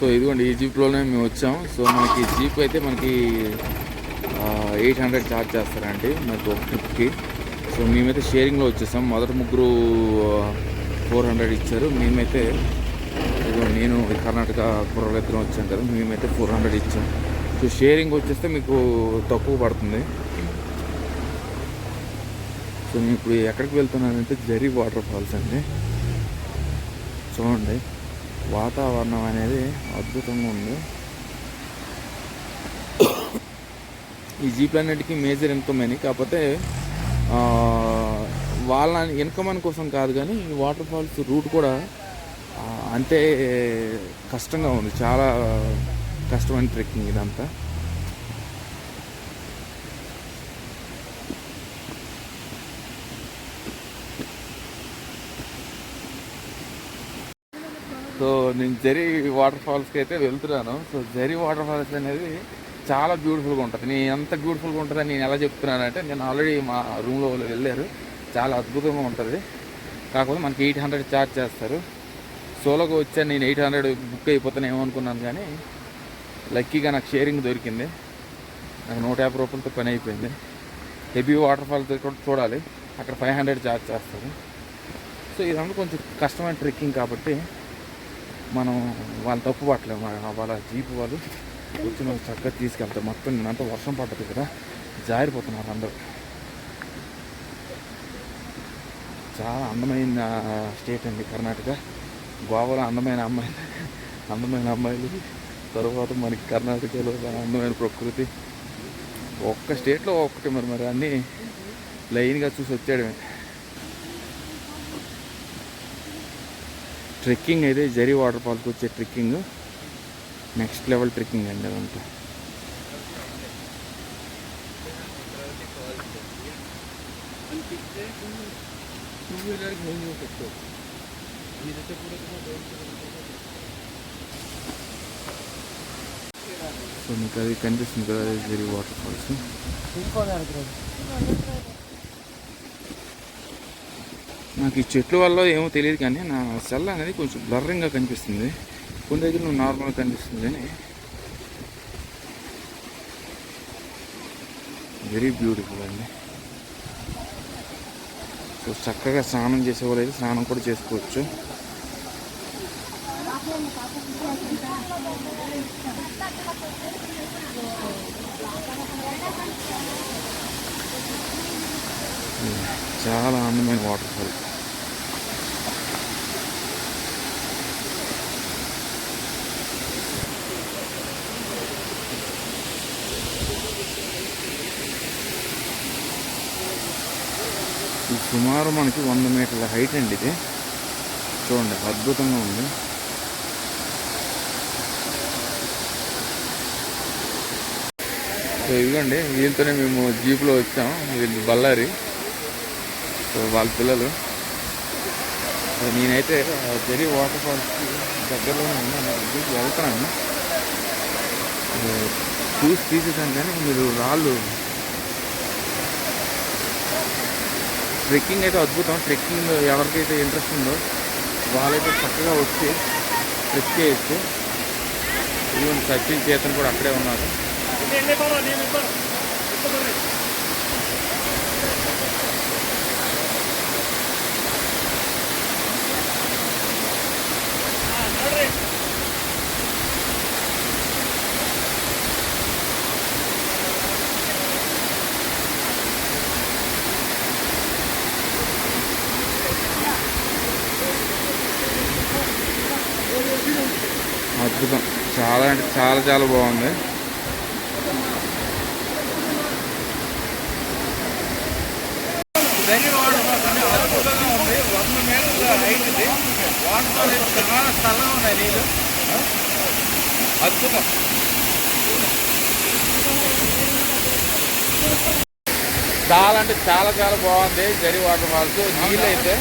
So ఇదిగోండి ఈ జీప్లోనే మేము వచ్చాం. సో మనకి జీప్ అయితే మనకి ఎయిట్ హండ్రెడ్ ఛార్జ్ చేస్తారండి మనకి ఒక ట్రిప్కి. సో మేమైతే షేరింగ్లో వచ్చేసాం. మొదటి ముగ్గురు ఫోర్ హండ్రెడ్ ఇచ్చారు. మేమైతే ఇదిగో నేను కర్ణాటక కుర్రలు ఇద్దరం వచ్చాం కదా మేమైతే ఫోర్ హండ్రెడ్ ఇచ్చాం. సో షేరింగ్ వచ్చేస్తే మీకు తక్కువ పడుతుంది. సో నేను ఇప్పుడు ఎక్కడికి వెళ్తున్నానంటే జరీ వాటర్ ఫాల్స్ అండి. చూడండి. వాతావరణం అనేది అద్భుతంగా ఉంది. ఈ జీప్లన్నిటికీ మేజర్ ఇన్కమ్ అని కాకపోతే వాళ్ళ ఇన్కమ్ అని కోసం కాదు కానీ ఈ వాటర్ ఫాల్స్ రూట్ కూడా అంతే కష్టంగా ఉంది. చాలా కష్టమైన ట్రెక్కింగ్ ఇదంతా సో నేను జరి వాటర్ ఫాల్స్కి అయితే వెళ్తున్నాను. సో జరి వాటర్ ఫాల్స్ అనేది చాలా బ్యూటిఫుల్గా ఉంటుంది. నేను ఎంత బ్యూటిఫుల్గా ఉంటుందని నేను ఎలా చెప్తున్నానంటే నేను ఆల్రెడీ మా రూమ్లో వాళ్ళు వెళ్ళారు. చాలా అద్భుతంగా ఉంటుంది. కాకపోతే మనకి ఎయిట్ హండ్రెడ్ ఛార్జ్ చేస్తారు. సోలోగా వచ్చాను నేను ఎయిట్ హండ్రెడ్ బుక్ అయిపోతానేమో అనుకున్నాను కానీ లక్కీగా నాకు షేరింగ్ దొరికింది. నాకు నూట యాభై రూపాయలతో పని అయిపోయింది. హెవీ వాటర్ ఫాల్స్ కూడా చూడాలి. అక్కడ ఫైవ్ హండ్రెడ్ ఛార్జ్ చేస్తారు. సో ఇదంతా కొంచెం కష్టమైన ట్రెక్కింగ్ కాబట్టి మనం వాళ్ళు తప్పు పట్టలేము. వాళ్ళ జీప్ వాళ్ళు వచ్చి మనం చక్కగా తీసుకెళ్తారు. మొత్తం నేనంతా వర్షం పడ్డది కదా. జారిపోతున్నారు అందరూ. చాలా అందమైన స్టేట్ అండి కర్ణాటక. గోవాలో అందమైన అమ్మాయిలు అందమైన అమ్మాయిలు. తర్వాత మనకి కర్ణాటకలో అందమైన ప్రకృతి. ఒక్క స్టేట్లో ఒక్కటి మరి మరి అన్నీ లైన్గా చూసి వచ్చాడమే ట్రెక్కింగ్ అయితే జరీ వాటర్ ఫాల్కి వచ్చే ట్రెక్కింగ్ నెక్స్ట్ లెవెల్ ట్రెక్కింగ్ అండి అదంతా సో మీకు అది కనిపిస్తుంది కదా అది జరీ వాటర్ ఫాల్స్ నాకు ఈ చెట్ల వల్ల ఏమో తెలియదు కానీ నా సెల్ అనేది కొంచెం బ్లర్రింగ్గా కనిపిస్తుంది. కొన్ని దగ్గర నువ్వు నార్మల్గా కనిపిస్తుంది కానీ వెరీ బ్యూటిఫుల్ అండి. సో చక్కగా స్నానం చేసేవాళ్ళు అయితే స్నానం కూడా చేసుకోవచ్చు. చాలా అందమైన వాటర్ ఫాల్ ఇది సుమారు మనకి వంద మీటర్ల హైట్ అండి ఇది. చూడండి అద్భుతంగా ఉంది. సో ఇదిగోండి వీళ్ళతోనే మేము జీప్లో వచ్చాం వీళ్ళు బళ్ళారి. సో వాళ్ళ పిల్లలు. సో నేనైతే జరి వాటర్ ఫాల్స్కి దగ్గరలోనే ఉన్నాను. జీప్ వెళ్తున్నాను. చూసి తీసేసాను కానీ మీరు రాళ్ళు ట్రెక్కింగ్ అయితే అద్భుతం. ట్రెక్కింగ్ ఎవరికైతే ఇంట్రెస్ట్ ఉందో వాళ్ళైతే చక్కగా వచ్చి ట్రెక్ చేయొచ్చు. ఈవెన్ సచిన్ చేతన్ కూడా అక్కడే ఉన్నారు అద్భుతం చాలా అంటే చాలా చాలా బాగుంది. చాలా ఉన్నాయి అద్భుతం చాలా అంటే చాలా చాలా బాగుంది. జరి వాటర్ ఫాల్స్. నీళ్ళు అయితే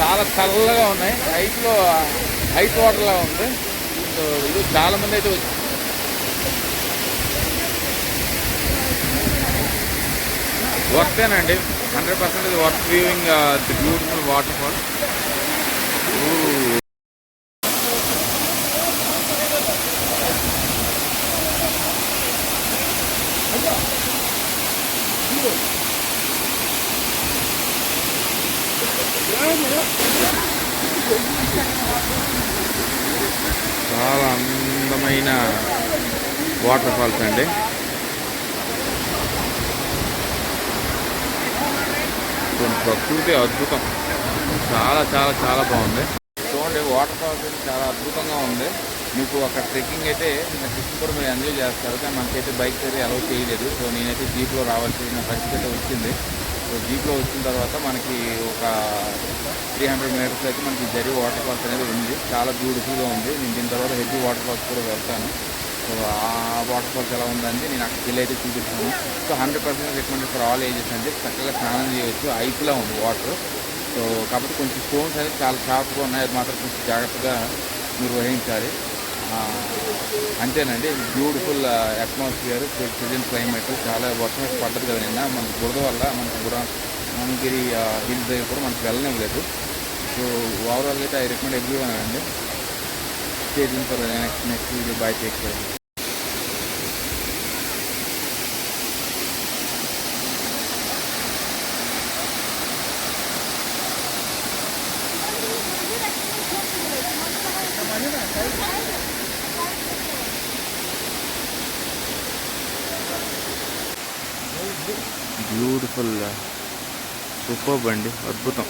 చాలా చల్లగా ఉన్నాయి. హైట్లో హైట్ వాటర్లా ఉంది. ఇది చాలా మంది అయితే వచ్చి వర్తేనండి hundred percent worth viewing the beautiful waterfall చాలా అందమైన వాటర్ ఫాల్స్ అండి. కొన్ని ప్రకృతి అద్భుతం. చాలా చాలా చాలా బాగుంది. చూడండి వాటర్ ఫాల్స్ అయితే చాలా అద్భుతంగా ఉంది. మీకు అక్కడ ట్రెక్కింగ్ అయితే ట్రెక్కింగ్ కూడా మీరు ఎంజాయ్ చేస్తారు. కానీ మనకైతే బైక్ అయితే అలౌ చేయలేదు. సో నేనైతే జీప్లో రావాల్సిన పరిస్థితి అయితే వచ్చింది. జీప్లో వచ్చిన తర్వాత మనకి ఒక త్రీ హండ్రెడ్ మీటర్స్ అయితే మనకి జరి వాటర్ ఫాల్స్ అనేది ఉంది. చాలా బ్యూటిఫుల్గా ఉంది. నేను దీని తర్వాత హెవీ వాటర్ ఫాల్స్ కూడా వెళ్తాను సో ఆ వాటర్ ఫాల్స్ ఎలా ఉందంటే నేను అక్కడ వెళ్ళి అయితే చూపిస్తాను. So hundred percent recommended for all ages అంటే చక్కగా స్నానం చేయవచ్చు ఐస్లా ఉంది వాటర్ సో కాబట్టి కొంచెం స్టోన్స్ అనేది చాలా షార్ప్గా ఉన్నాయి. అది మాత్రం కొంచెం జాగ్రత్తగా నిర్వహించాలి అంతేనండి. బ్యూటిఫుల్ అట్మాస్ఫియర్ ప్రజెంట్ క్లైమేట్ చాలా వర్షం పడ్డది కదా నిన్న. మనకి బురద వల్ల మనకి బుర హిల్స్ దగ్గర కూడా మనకి వెళ్ళనివ్వలేదు. సో ఓవరాల్ అయితే ఐ రికమెండ్ ఎవ్రీ వన్ అండి stage for next next video bye take care beautiful super అండి అద్భుతం.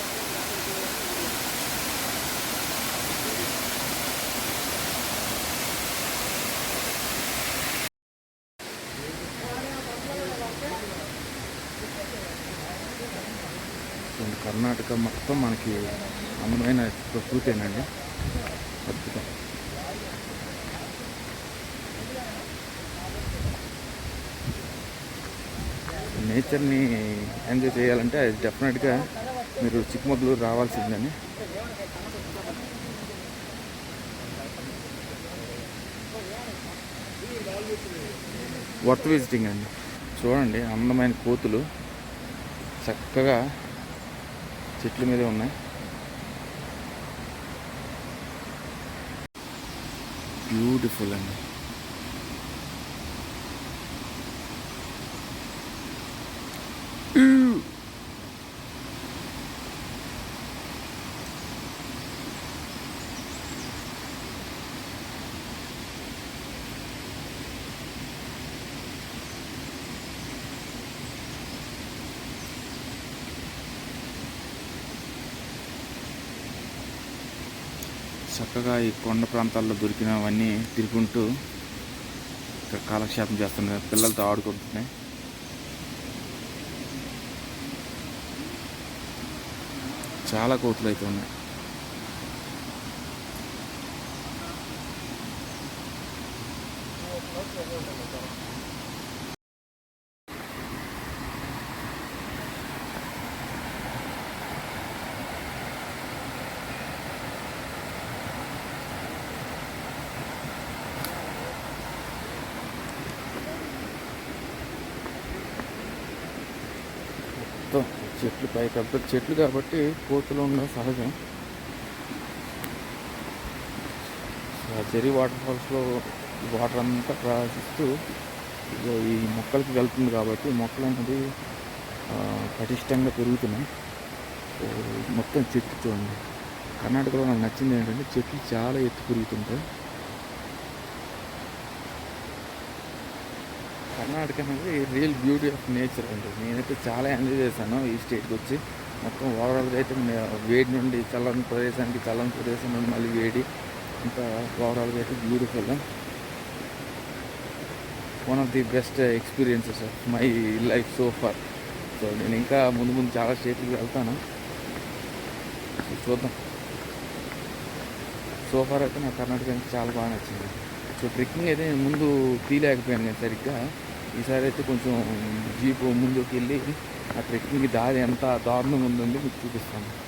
కర్ణాటక మొత్తం మనకి అందమైన ప్రకృతేనండి నేచర్ని ఎంజాయ్ చేయాలంటే డెఫినెట్గా మీరు చిక్కమగళూరు రావాల్సిందని. వర్త్ విజిటింగ్ అండి. చూడండి అందమైన కోతులు చక్కగా చెట్ల మీదే ఉన్నాయి. బ్యూటిఫుల్ అండి. చక్కగా ఈ కొండ ప్రాంతాల్లో దొరికినవన్నీ తిరుగుంటూ ఇక్కడ కాలక్షేపం చేస్తున్నాయి పిల్లలతో ఆడుకుంటున్నాయి. చాలా కోట్లు అయితే ఉన్నాయి. మొత్తం చెట్లు పై పెద్ద చెట్లు కాబట్టి కోతులు ఉన్న సహజం. చెరీ వాటర్ ఫాల్స్లో వాటర్ అంతా ప్రవేశిస్తూ ఈ మొక్కలకి వెళ్తుంది కాబట్టి మొక్కలు అనేది పటిష్టంగా పెరుగుతున్నాయి. మొత్తం చెట్లు చూడండి. కర్ణాటకలో నాకు నచ్చింది ఏంటంటే చెట్లు చాలా ఎత్తు పెరుగుతుంటాయి. కర్ణాటక అనేది రియల్ బ్యూటీ ఆఫ్ నేచర్ అండి. నేనైతే చాలా ఎంజాయ్ చేశాను ఈ స్టేట్కి వచ్చి. మొత్తం ఓవరాల్గా అయితే వేడి నుండి చల్లని ప్రదేశానికి చల్లని ప్రదేశం నుండి మళ్ళీ వేడి ఇంకా ఓవరాల్గా అయితే beautiful one of the best experiences of my life so far so నేను ఇంకా ముందు ముందు చాలా స్టేట్కి వెళ్తాను. చూద్దాం. సో ఫార్ అయితే నాకు కర్ణాటక చాలా బాగా నచ్చింది. సో ట్రెక్కింగ్ అయితే నేను ముందు తీయలేకపోయాను నేను సరిగ్గా. ఈసారి అయితే కొంచెం జీపు ముందుకు వెళ్ళి ఆ ట్రెక్కింగ్ దారి ఎంత దారుణంగా ఉందండి. మీకు చూపిస్తాను.